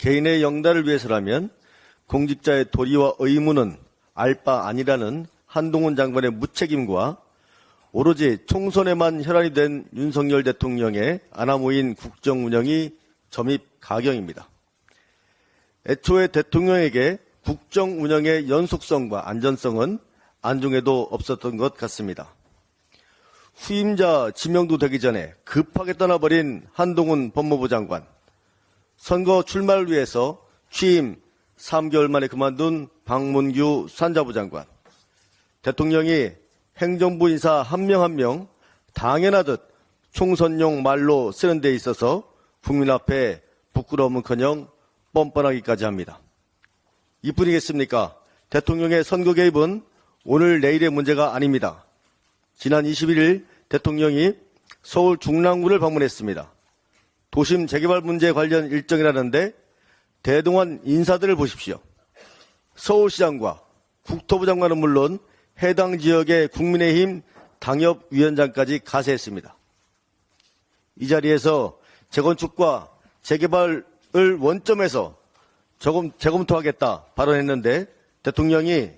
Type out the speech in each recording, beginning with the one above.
개인의 영달을 위해서라면 공직자의 도리와 의무는 알바 아니라는 한동훈 장관의 무책임과 오로지 총선에만 혈안이 된 윤석열 대통령의 아나모인 국정 운영이 점입 가경입니다. 애초에 대통령에게 국정 운영의 연속성과 안전성은 안중에도 없었던 것 같습니다. 후임자 지명도 되기 전에 급하게 떠나버린 한동훈 법무부 장관. 선거 출마를 위해서 취임 3개월 만에 그만둔 박문규 산자부 장관. 대통령이 행정부 인사 한 명 한 명 당연하듯 총선용 말로 쓰는 데 있어서 국민 앞에 부끄러움은커녕 뻔뻔하기까지 합니다. 이뿐이겠습니까? 대통령의 선거 개입은 오늘 내일의 문제가 아닙니다. 지난 21일 대통령이 서울 중랑구를 방문했습니다. 도심 재개발 문제 관련 일정이라는데 대동한 인사들을 보십시오. 서울시장과 국토부 장관은 물론 해당 지역의 국민의힘 당협위원장까지 가세했습니다. 이 자리에서 재건축과 재개발을 원점에서 조금 재검토하겠다 발언했는데 대통령이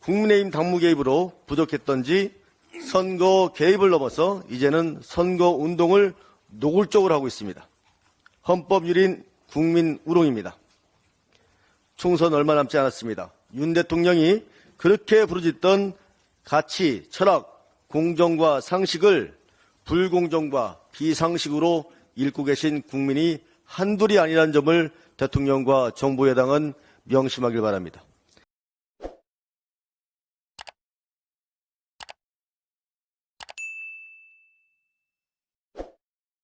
국민의힘 당무 개입으로 부족했던지 선거 개입을 넘어서 이제는 선거 운동을 노골적으로 하고 있습니다. 헌법 유린 국민 우롱입니다. 총선 얼마 남지 않았습니다. 윤 대통령이 그렇게 부르짖던 가치, 철학, 공정과 상식을 불공정과 비상식으로 읽고 계신 국민이 한둘이 아니라는 점을 대통령과 정부 여당은 명심하길 바랍니다.